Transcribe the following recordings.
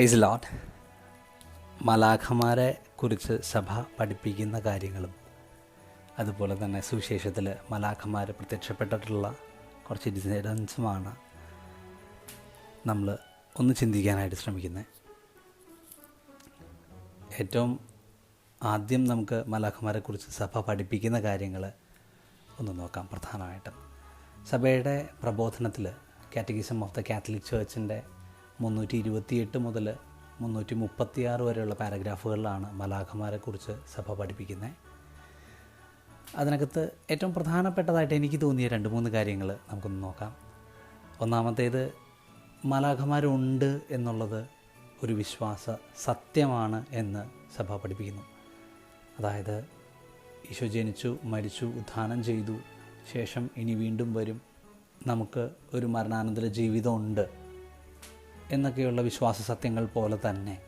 Price ലോട്ട് മലാഖമാരെ കുറിച്ച് സഭ പഠിപ്പിക്കുന്ന കാര്യങ്ങളും അതുപോലെ തന്നെ സുവിശേഷത്തിൽ മലാഖമാർ പ്രത്യക്ഷപ്പെട്ടിട്ടുള്ള കുറച്ച് ഇൻസിഡൻസുമാണ് നമ്മൾ ഒന്ന് ചിന്തിക്കാനായിട്ട് ശ്രമിക്കുന്നത്. ഏറ്റവും ആദ്യം നമുക്ക് മലാഖമാരെ കുറിച്ച് സഭ പഠിപ്പിക്കുന്ന കാര്യങ്ങൾ ഒന്ന് നോക്കാം പ്രധാനമായിട്ടും. സഭയുടെ പ്രബോധനത്തിൽ കാറ്റഗിസം ഓഫ് ദ കാത്തലിക് ചേർച്ചിന്റെ മുന്നൂറ്റി ഇരുപത്തിയെട്ട് മുതൽ മുന്നൂറ്റി മുപ്പത്തിയാറ് വരെയുള്ള പാരഗ്രാഫുകളിലാണ് മലാഖമാരെക്കുറിച്ച് സഭ പഠിപ്പിക്കുന്നത്. അതിനകത്ത് ഏറ്റവും പ്രധാനപ്പെട്ടതായിട്ട് എനിക്ക് തോന്നിയ രണ്ട് മൂന്ന് കാര്യങ്ങൾ നമുക്കൊന്ന് നോക്കാം. ഒന്നാമത്തേത് മലാഖമാരുണ്ട് എന്നുള്ളത് ഒരു വിശ്വാസ സത്യമാണ് എന്ന് സഭ പഠിപ്പിക്കുന്നു. അതായത് ഈശോ ജനിച്ചു മരിച്ചു ഉത്ഥാനം ചെയ്തു ശേഷം ഇനി വീണ്ടും വരും. നമുക്ക് ഒരു മരണാനന്തര ജീവിതമുണ്ട്. എന്നൊക്കെയുള്ള വിശ്വാസ സത്യങ്ങൾ പോലെ തന്നെ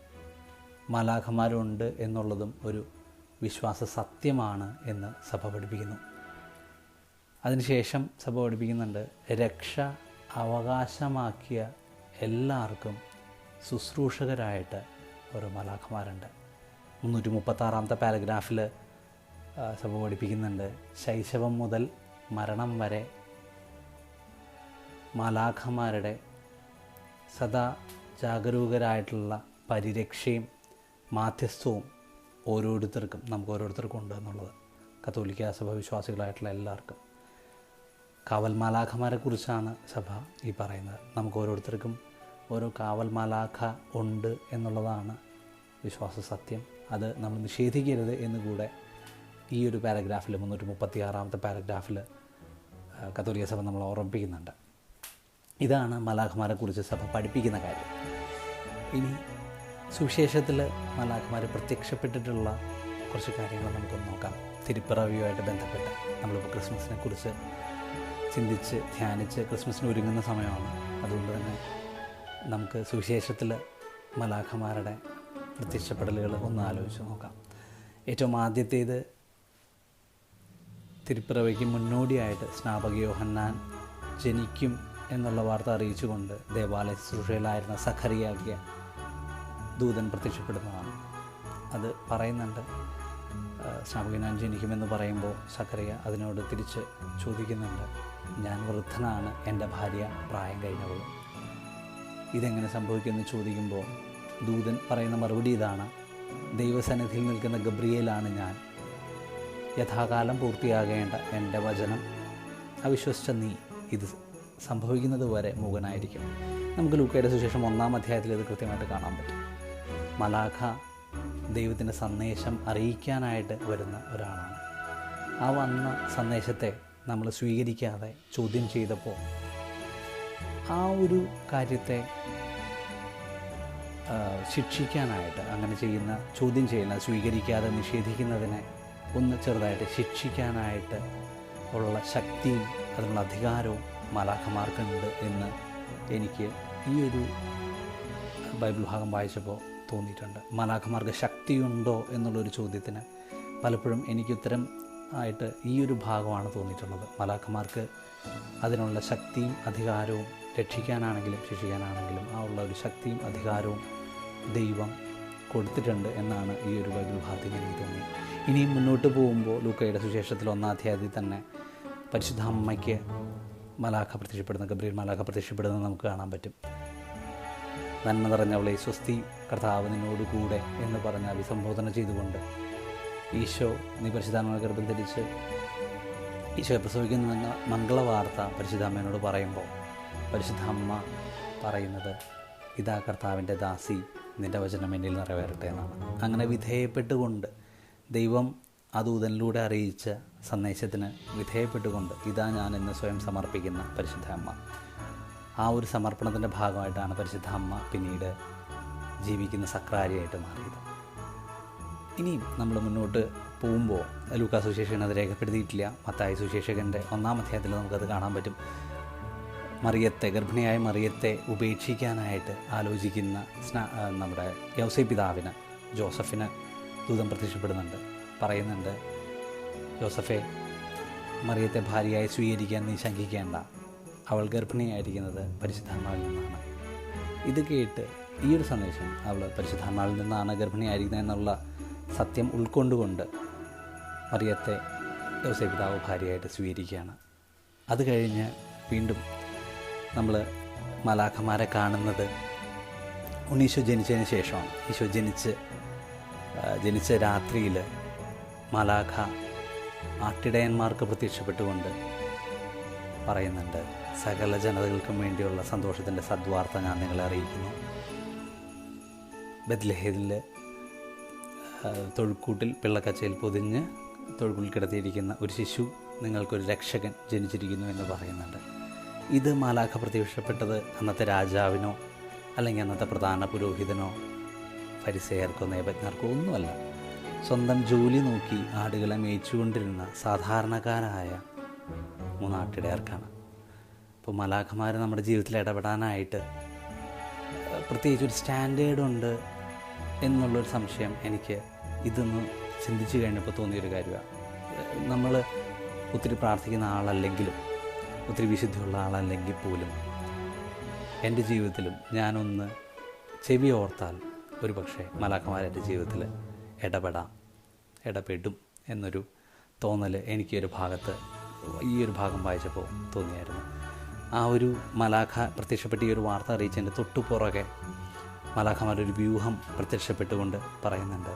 മാലാഖമാരുണ്ട് എന്നുള്ളതും ഒരു വിശ്വാസ സത്യമാണ് എന്ന് സഭ പഠിപ്പിക്കുന്നു. അതിനുശേഷം സഭ പഠിപ്പിക്കുന്നുണ്ട് രക്ഷ അവകാശമാക്കിയ എല്ലാവർക്കും ശുശ്രൂഷകരായിട്ട് ഓരോ മലാഖമാരുണ്ട്. മുന്നൂറ്റി മുപ്പത്താറാമത്തെ പാരഗ്രാഫിൽ സഭ പഠിപ്പിക്കുന്നുണ്ട് ശൈശവം മുതൽ മരണം വരെ മാലാഖമാരുടെ സദാ ജാഗരൂകരായിട്ടുള്ള പരിരക്ഷയും മാധ്യസ്ഥവും ഓരോരുത്തർക്കും നമുക്ക് ഓരോരുത്തർക്കും ഉണ്ട് എന്നുള്ളത് കത്തോലിക്ക സഭ വിശ്വാസികളായിട്ടുള്ള എല്ലാവർക്കും. കാവൽ മാലാഖമാരെ കുറിച്ചാണ് സഭ ഈ പറയുന്നത്. നമുക്ക് ഓരോരുത്തർക്കും ഓരോ കാവൽമാലാഖ ഉണ്ട് എന്നുള്ളതാണ് വിശ്വാസ സത്യം. അത് നമ്മൾ നിഷേധിക്കരുത് എന്നുകൂടെ ഈ ഒരു പാരഗ്രാഫിൽ മുന്നൂറ്റി മുപ്പത്തി ആറാമത്തെ പാരഗ്രാഫിൽ കത്തോലിക്ക സഭ നമ്മൾ ഓർമ്മിപ്പിക്കുന്നുണ്ട്. ഇതാണ് മലാഖമാരെ കുറിച്ച് സഭ പഠിപ്പിക്കുന്ന കാര്യം. ഇനി സുവിശേഷത്തിൽ മലാഖമാർ പ്രത്യക്ഷപ്പെട്ടിട്ടുള്ള കുറച്ച് കാര്യങ്ങൾ നമുക്കൊന്ന് നോക്കാം. തിരുപ്പിറവിയുമായിട്ട് ബന്ധപ്പെട്ട് നമ്മളിപ്പോൾ ക്രിസ്മസിനെ കുറിച്ച് ചിന്തിച്ച് ധ്യാനിച്ച് ക്രിസ്മസിന് ഒരുങ്ങുന്ന സമയമാണ്. അതുകൊണ്ട് തന്നെ നമുക്ക് സുവിശേഷത്തിൽ മലാഖമാരുടെ പ്രത്യക്ഷപ്പെടലുകൾ ഒന്ന് ആലോചിച്ച് നോക്കാം. ഏറ്റവും ആദ്യത്തേത് തിരുപ്പിറവയ്ക്ക് മുന്നോടിയായിട്ട് സ്നാപക യോഹന്നാൻ ജനിക്കും എന്നുള്ള വാർത്ത അറിയിച്ചുകൊണ്ട് ദേവാലയ ശുശ്രൂഷയിലായിരുന്ന സഖറിയാക്കിയ ദൂതൻ പ്രത്യക്ഷപ്പെടുന്നതാണ്. അത് പറയുന്നുണ്ട് സ്നാപകനാൻ ജനിക്കുമെന്ന് പറയുമ്പോൾ സക്കറിയ അതിനോട് തിരിച്ച് ചോദിക്കുന്നുണ്ട് ഞാൻ വൃദ്ധനാണ് എന്റെ ഭാര്യ പ്രായം കഴിഞ്ഞവളും ഇതെങ്ങനെ സംഭവിക്കുമെന്ന് ചോദിക്കുമ്പോൾ ദൂതൻ പറയുന്ന മറുപടി ഇതാണ് ദൈവസന്നിധിയിൽ നിൽക്കുന്ന ഗബ്രിയേലാണ് ഞാൻ. യഥാകാലം പൂർത്തിയാകേണ്ട എന്റെ വചനം അവിശ്വസിച്ച നീ ഇത് സംഭവിക്കുന്നത് വരെ മൂകനായിരിക്കും. നമുക്ക് ലൂക്കയുടെ സുശേഷം ഒന്നാം അധ്യായത്തിൽ ഇത് കൃത്യമായിട്ട് കാണാൻ പറ്റും. മലാഖ ദൈവത്തിന്റെ സന്ദേശം അറിയിക്കാനായിട്ട് വരുന്ന ഒരാളാണ്. ആ വന്ന സന്ദേശത്തെ നമ്മൾ സ്വീകരിക്കാതെ ചോദ്യം ചെയ്തപ്പോൾ ആ ഒരു കാര്യത്തെ ശിക്ഷിക്കാനായിട്ട് അങ്ങനെ ചെയ്യുന്ന ചോദ്യം ചെയ്യുന്ന സ്വീകരിക്കാതെ നിഷേധിക്കുന്നതിനെ ഒന്ന് ചെറുതായിട്ട് ശിക്ഷിക്കാനായിട്ട് ഉള്ള ശക്തിയും അതിനുള്ള അധികാരവും മലാഖമാർക്കുണ്ട് എന്ന് എനിക്ക് ഈ ഒരു ബൈബിൾ ഭാഗം വായിച്ചപ്പോൾ തോന്നിയിട്ടുണ്ട്. മലാഖമാർക്ക് ശക്തിയുണ്ടോ എന്നുള്ളൊരു ചോദ്യത്തിന് പലപ്പോഴും എനിക്ക് ഉത്തരം ആയിട്ട് ഈ ഒരു ഭാഗമാണ് തോന്നിയിട്ടുള്ളത്. മലാഖമാർക്ക് അതിനുള്ള ശക്തിയും അധികാരവും രക്ഷിക്കാനാണെങ്കിലും ശിക്ഷിക്കാനാണെങ്കിലും ആ ഉള്ള ഒരു ശക്തിയും അധികാരവും ദൈവം കൊടുത്തിട്ടുണ്ട് എന്നാണ് ഈ ഒരു ബൈബിൾ ഭാഗത്തിൽ എനിക്ക് തോന്നി. ഇനിയും മുന്നോട്ട് പോകുമ്പോൾ ലൂക്കയുടെ സുശേഷത്തിൽ ഒന്നാം അധ്യായത്തിൽ തന്നെ പരിശുദ്ധ അമ്മയ്ക്ക് മലാഖ പ്രത്യക്ഷപ്പെടുന്ന ഗബ്രിയൽ മലാഖ പ്രത്യക്ഷപ്പെടുന്നത് നമുക്ക് കാണാൻ പറ്റും. നന്മ നിറഞ്ഞവളെ സ്വസ്തി കർത്താവ് നിന്നോടുകൂടെ എന്ന് പറഞ്ഞ് അഭിസംബോധന ചെയ്തുകൊണ്ട് ഈശോ നീ പരിശുദ്ധാമ്മ ഗർഭം ധരിച്ച് ഈശോയെ പ്രസവിക്കുന്നുവെന്ന മംഗളവാർത്ത പരിശുദ്ധാമ്മയോട് പറയുമ്പോൾ പരിശുദ്ധാമ്മ പറയുന്നത് ഇതാ കർത്താവിന്റെ ദാസി നിന്റെ വചനം എന്നിൽ നിറവേറട്ടെ എന്നാണ്. അങ്ങനെ വിധേയപ്പെട്ടുകൊണ്ട് ദൈവം ആ അറിയിച്ച സന്ദേശത്തിന് വിധേയപ്പെട്ടുകൊണ്ട് ഇതാ ഞാൻ എന്ന് സ്വയം സമർപ്പിക്കുന്ന പരിശുദ്ധ അമ്മ. ആ ഒരു സമർപ്പണത്തിന്റെ ഭാഗമായിട്ടാണ് പരിശുദ്ധ അമ്മ പിന്നീട് ജീവിക്കുന്ന സക്രാരിയായിട്ട് മാറിയത്. ഇനിയും നമ്മൾ മുന്നോട്ട് പോകുമ്പോൾ ലൂക്കാ സുശേഷൻ അത് രേഖപ്പെടുത്തിയിട്ടില്ല. മത്തായ സുശേഷകന്റെ ഒന്നാം അധ്യായത്തിൽ നമുക്കത് കാണാൻ പറ്റും. മറിയത്തെ ഗർഭിണിയായ മറിയത്തെ ഉപേക്ഷിക്കാനായിട്ട് ആലോചിക്കുന്ന സ്നാ നമ്മുടെ യൗസൈ പിതാവിന് ജോസഫിന് ദൂതം പ്രത്യക്ഷപ്പെടുന്നുണ്ട്. പറയുന്നുണ്ട് ജോസഫെ മറിയത്തെ ഭാര്യയായി സ്വീകരിക്കാൻ നീ ശങ്കിക്കേണ്ട. അവൾ ഗർഭിണിയായിരിക്കുന്നത് പരിശുദ്ധാത്മാവിൽ നിന്നാണ്. ഇത് കേട്ട് ഈ ഒരു സന്ദേശം അവൾ പരിശുദ്ധാത്മാവിൽ നിന്നാണ് ഗർഭിണിയായിരിക്കുന്നത് എന്നുള്ള സത്യം ഉൾക്കൊണ്ടുകൊണ്ട് മറിയത്തെ ജോസഫ് പിതാവ് ഭാര്യയായിട്ട് സ്വീകരിക്കുകയാണ്. അത് കഴിഞ്ഞ് വീണ്ടും നമ്മൾ മലാഖമാരെ കാണുന്നത് ഉണ്ണീശോ ജനിച്ചതിന് ശേഷമാണ്. ഈശോ ജനിച്ച് ജനിച്ച രാത്രിയിൽ മലാഖ ആട്ടിടയന്മാർക്ക് പ്രത്യക്ഷപ്പെട്ടുകൊണ്ട് പറയുന്നുണ്ട് സകല ജനതകൾക്കും വേണ്ടിയുള്ള സന്തോഷത്തിന്റെ സദ്വാർത്ത ഞാൻ നിങ്ങളെ അറിയിക്കുന്നു. ബദ്ലഹേദിൽ തൊഴുക്കൂട്ടിൽ പിള്ളക്കച്ചയിൽ പൊതിഞ്ഞ് തൊഴുക്കുള്ളിൽ കിടത്തിയിരിക്കുന്ന ഒരു ശിശു നിങ്ങൾക്കൊരു രക്ഷകൻ ജനിച്ചിരിക്കുന്നു എന്ന് പറയുന്നുണ്ട്. ഇത് മാലാഖ പ്രത്യക്ഷപ്പെട്ടത് അന്നത്തെ രാജാവിനോ അല്ലെങ്കിൽ അന്നത്തെ പ്രധാന പുരോഹിതനോ പരിസയർക്കോ നേപജ്ഞർക്കോ ഒന്നുമല്ല. സ്വന്തം ജോലി നോക്കി ആടുകളെ മേയിച്ചുകൊണ്ടിരുന്ന സാധാരണക്കാരായ മൂന്നാട്ടിടയർക്കാണ്. ഇപ്പോൾ മലാഖമാർ നമ്മുടെ ജീവിതത്തിൽ ഇടപെടാനായിട്ട് പ്രത്യേകിച്ച് ഒരു സ്റ്റാൻഡേർഡ് ഉണ്ട് എന്നുള്ളൊരു സംശയം എനിക്ക് ഇതൊന്ന് ചിന്തിച്ചു കഴിഞ്ഞപ്പോൾ തോന്നിയൊരു കാര്യമാണ്. നമ്മൾ ഒത്തിരി പ്രാർത്ഥിക്കുന്ന ആളല്ലെങ്കിലും ഒത്തിരി വിശുദ്ധിയുള്ള ആളല്ലെങ്കിൽ പോലും എന്റെ ജീവിതത്തിലും ഞാനൊന്ന് ചെവി ഓർത്താൽ ഒരു പക്ഷേ മലാഖമാർ ജീവിതത്തിൽ ഇടപെടാം ഇടപെടും എന്നൊരു തോന്നൽ എനിക്ക് ഒരു ഭാഗത്ത് ഈ ഒരു ഭാഗം വായിച്ചപ്പോൾ തോന്നിയായിരുന്നു. ആ ഒരു മലാഖ പ്രത്യക്ഷപ്പെട്ട ഈ ഒരു വാർത്ത അറിയിച്ചതിന്റെ തൊട്ടു പുറകെ മലാഖമാരുടെ ഒരു വ്യൂഹം പ്രത്യക്ഷപ്പെട്ടുകൊണ്ട് പറയുന്നുണ്ട്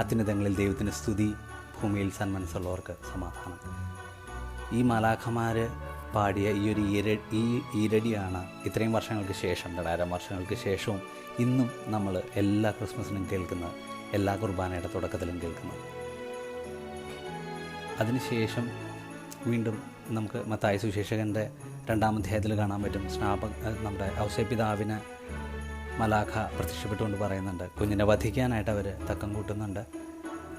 അത്യുന്നതങ്ങളിൽ ദൈവത്തിന് സ്തുതി ഭൂമിയിൽ സന്മനസ്സുള്ളവർക്ക് സമാധാനം. ഈ മലാഖമാർ പാടിയ ഈ ഒരു ഈര ഈ ഈരടിയാണ് ഇത്രയും വർഷങ്ങൾക്ക് ശേഷം രണ്ടായിരം വർഷങ്ങൾക്ക് ശേഷവും ഇന്നും നമ്മൾ എല്ലാ ക്രിസ്മസിനും കേൾക്കുന്നത് എല്ലാ കുർബാനയുടെ തുടക്കത്തിലും കേൾക്കുന്നത്. അതിനുശേഷം വീണ്ടും നമുക്ക് മത്തായ സുശേഷകന്റെ രണ്ടാം അധ്യായത്തിൽ കാണാൻ പറ്റും. സ്നാപ നമ്മുടെ ഔസേപിതാവിന് മലാഖ പ്രത്യക്ഷപ്പെട്ടുകൊണ്ട് പറയുന്നുണ്ട് കുഞ്ഞിനെ വധിക്കാനായിട്ട് അവർ തക്കം കൂട്ടുന്നുണ്ട്.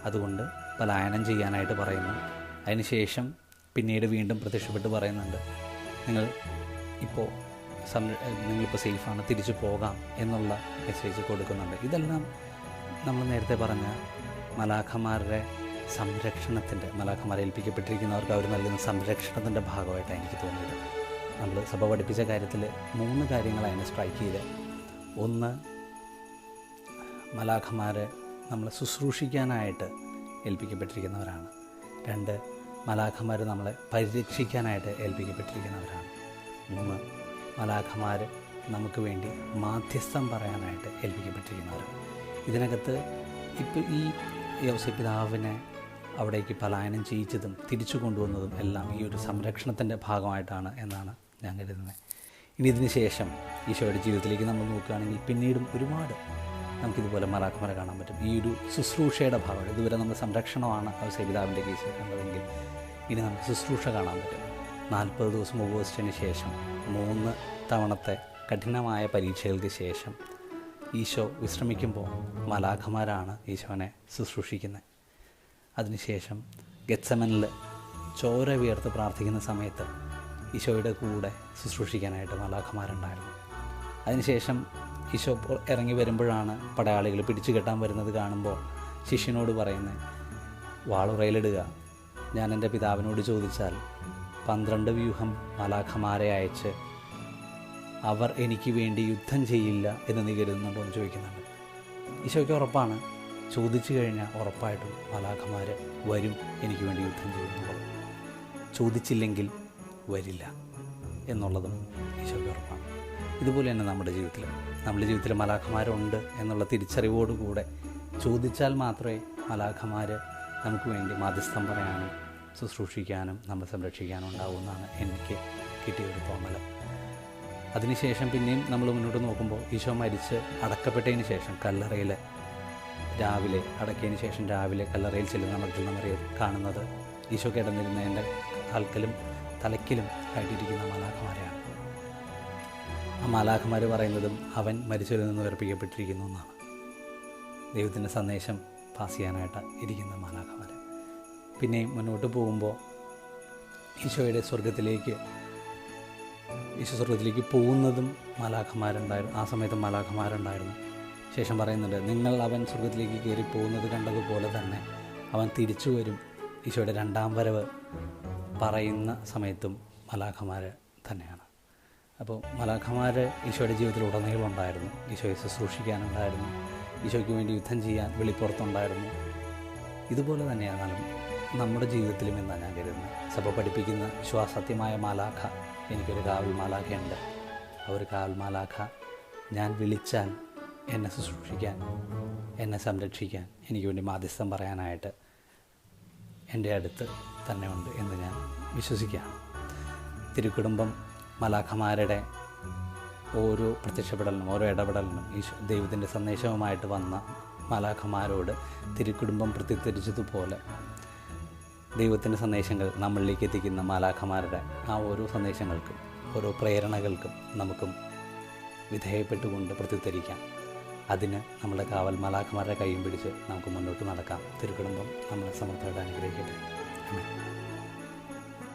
അതുകൊണ്ട് പലായനം ചെയ്യാനായിട്ട് പറയുന്നു. അതിനുശേഷം പിന്നീട് വീണ്ടും പ്രത്യക്ഷപ്പെട്ട് പറയുന്നുണ്ട് നിങ്ങൾ ഇപ്പോൾ നിങ്ങളിപ്പോൾ സേഫാണ് തിരിച്ചു പോകാം എന്നുള്ള മെസ്സേജ് കൊടുക്കുന്നുണ്ട്. ഇതെല്ലാം നമ്മൾ നേരത്തെ പറഞ്ഞ മലാഖമാരുടെ സംരക്ഷണത്തിന്റെ മലാഖമാരെ ഏൽപ്പിക്കപ്പെട്ടിരിക്കുന്നവർക്ക് അവർ നൽകുന്ന സംരക്ഷണത്തിന്റെ ഭാഗമായിട്ടാണ് എനിക്ക് തോന്നിയത്. നമ്മൾ സഭ പഠിപ്പിച്ച കാര്യത്തിൽ മൂന്ന് കാര്യങ്ങളാണ് സ്ട്രൈക്ക് ചെയ്ത് ഒന്ന് മലാഖമാരെ നമ്മൾ ശുശ്രൂഷിക്കാനായിട്ട് ഏൽപ്പിക്കപ്പെട്ടിരിക്കുന്നവരാണ്. രണ്ട് മലാഖമാർ നമ്മളെ പരിരക്ഷിക്കാനായിട്ട് ഏൽപ്പിക്കപ്പെട്ടിരിക്കുന്നവരാണ്. മൂന്ന് മലാഖമാർ നമുക്ക് വേണ്ടി മാധ്യസ്ഥം പറയാനായിട്ട് ഏൽപ്പിക്കപ്പെട്ടിരിക്കുന്നവരാണ്. ഇതിനകത്ത് ഇപ്പോൾ ഈ യോസപിതാവിനെ അവിടേക്ക് പലായനം ചെയ്യിച്ചതും തിരിച്ചു കൊണ്ടുവന്നതും എല്ലാം ഈ ഒരു സംരക്ഷണത്തിന്റെ ഭാഗമായിട്ടാണ് എന്നാണ് ഞാൻ കരുതുന്നത്. ഇനി ഇതിന് ശേഷം ഈശോയുടെ ജീവിതത്തിലേക്ക് നമ്മൾ നോക്കുകയാണെങ്കിൽ പിന്നീടും ഒരുപാട് നമുക്കിതുപോലെ മലാഖമര കാണാൻ പറ്റും. ഈ ഒരു ശുശ്രൂഷയുടെ ഭാഗമാണ് ഇതുവരെ നമ്മൾ സംരക്ഷണമാണ് ഔസേപിതാവിന്റെ കേസിൽ കണ്ടതെങ്കിൽ ഇനി നമുക്ക് ശുശ്രൂഷ കാണാൻ പറ്റും. നാൽപ്പത് ദിവസം ഉപവസിച്ചതിന് ശേഷം മൂന്ന് തവണത്തെ കഠിനമായ പരീക്ഷകൾക്ക് ശേഷം ഈശോ വിശ്രമിക്കുമ്പോൾ മലാഖമാരാണ് ഈശോനെ ശുശ്രൂഷിക്കുന്നത്. അതിനുശേഷം ഗത്സമനിൽ ചോര വിയർത്ത് പ്രാർത്ഥിക്കുന്ന സമയത്ത് ഈശോയുടെ കൂടെ ശുശ്രൂഷിക്കാനായിട്ട് മലാഖമാരുണ്ടായിരുന്നു. അതിനുശേഷം ഈശോ ഇറങ്ങി വരുമ്പോഴാണ് പടയാളികൾ പിടിച്ചു കെട്ടാൻ വരുന്നത് കാണുമ്പോൾ ശിഷ്യനോട് പറയുന്നത് വാളുറയിലിടുക. ഞാൻ എന്റെ പിതാവിനോട് ചോദിച്ചാൽ പന്ത്രണ്ട് വ്യൂഹം മലാഖമാരെ അയച്ച് അവർ എനിക്ക് വേണ്ടി യുദ്ധം ചെയ്യില്ല എന്ന് നീ കരുതുന്നുണ്ടോ എന്ന് ചോദിക്കുന്നുണ്ട്. ഈശോയ്ക്ക് ഉറപ്പാണ്. ചോദിച്ചു കഴിഞ്ഞാൽ ഉറപ്പായിട്ടും മലാഖമാർ വരും എനിക്ക് വേണ്ടി യുദ്ധം ചെയ്യുന്നുള്ളത് ചോദിച്ചില്ലെങ്കിൽ വരില്ല എന്നുള്ളതും ഈശോയ്ക്ക് ഉറപ്പാണ്. ഇതുപോലെ തന്നെ നമ്മുടെ ജീവിതത്തിൽ നമ്മുടെ ജീവിതത്തിൽ മലാഖമാരുണ്ട് എന്നുള്ള തിരിച്ചറിവോടുകൂടെ ചോദിച്ചാൽ മാത്രമേ മലാഖമാർ നമുക്ക് വേണ്ടി മാധ്യസ്ഥം പറയാനും ശുശ്രൂഷിക്കാനും നമ്മളെ സംരക്ഷിക്കാനും ഉണ്ടാവുമെന്നാണ് എനിക്ക് കിട്ടിയ ഒരു തോന്നൽ അതിനുശേഷം പിന്നെയും നമ്മൾ മുന്നോട്ട് നോക്കുമ്പോൾ ഈശോ മരിച്ച് അടക്കപ്പെട്ടതിന് ശേഷം കല്ലറയിൽ രാവിലെ അടക്കിയതിന് ശേഷം രാവിലെ കല്ലറയിൽ ചെല്ലുന്ന മക്കൾ നമ്മൾ കാണുന്നത്. ഈശോ കിടന്നിരുന്നതിന്റെ കാൽക്കലും തലക്കിലും ആയിട്ടിരിക്കുന്ന മാലാഖമാരെയാണ് മാലാഖമാർ പറയുന്നതും അവൻ മരിച്ചവരിൽ നിന്ന് ഉയർപ്പിക്കപ്പെട്ടിരിക്കുന്നു എന്നാണ്. ദൈവത്തിന്റെ സന്ദേശം പാസ് ചെയ്യാനായിട്ട് ഇരിക്കുന്ന മാലാഖമാർ പിന്നെ മുന്നോട്ട് പോകുമ്പോൾ ഈശോയുടെ സ്വർഗത്തിലേക്ക് ഈശോ സ്വർഗത്തിലേക്ക് പോകുന്നതും മാലാഖമാരുണ്ടായിരുന്നു ആ സമയത്ത് മാലാഖമാരുണ്ടായിരുന്നു ശേഷം പറയുന്നുണ്ട് നിങ്ങൾ അവൻ സ്വർഗത്തിലേക്ക് കയറി പോകുന്നത് കണ്ടതുപോലെ തന്നെ അവൻ തിരിച്ചു വരും. ഈശോയുടെ രണ്ടാം വരവ് പറയുന്ന സമയത്തും മലാഖമാർ തന്നെയാണ്. അപ്പോൾ മലാഖമാർ ഈശോയുടെ ജീവിതത്തിൽ ഉടനീളം ഉണ്ടായിരുന്നു ഈശോയെ ശുശ്രൂഷിക്കാനുണ്ടായിരുന്നു ഈശോയ്ക്ക് വേണ്ടി യുദ്ധം ചെയ്യാൻ വെളിപ്പുറത്തുണ്ടായിരുന്നു. ഇതുപോലെ തന്നെയാണ് നമ്മുടെ ജീവിതത്തിലും എന്നാണ് ഞാൻ കരുതുന്നത്. സഭ പഠിപ്പിക്കുന്ന വിശ്വാസത്യമായ മാലാഖ എനിക്കൊരു കാവൽ മാലാഖയുണ്ട്. ആ ഒരു കാവൽ മാലാഖ ഞാൻ വിളിച്ചാൽ എന്നെ ശുശ്രൂഷിക്കാൻ എന്നെ സംരക്ഷിക്കാൻ എനിക്ക് വേണ്ടി മാധ്യസ്ഥം പറയാനായിട്ട് എന്റെ അടുത്ത് തന്നെ ഉണ്ട് എന്ന് ഞാൻ വിശ്വസിക്കുകയാണ്. തിരുക്കുടുംബം മലാഖമാരുടെ ഓരോ പ്രത്യക്ഷപ്പെടലിനും ഓരോ ഇടപെടലിനും ഈശോ ദൈവത്തിന്റെ സന്ദേശവുമായിട്ട് വന്ന മലാഖമാരോട് തിരുക്കുടുംബം പ്രത്യുത്തരിച്ചതുപോലെ ദൈവത്തിന്റെ സന്ദേശങ്ങൾ നമ്മളിലേക്ക് എത്തിക്കുന്ന മാലാഖമാരുടെ ആ ഓരോ സന്ദേശങ്ങൾക്കും ഓരോ പ്രേരണകൾക്കും നമുക്കും വിധേയപ്പെട്ടുകൊണ്ട് പ്രത്യുത്തരിക്കാം. അതിന് നമ്മുടെ കാവൽ മലാഖമാരുടെ കൈയും പിടിച്ച് നമുക്ക് മുന്നോട്ട് നടക്കാം. തിരുക്കുടുംബം നമ്മളെ സമർത്ഥമായിട്ട് അനുഗ്രഹിക്കട്ടെ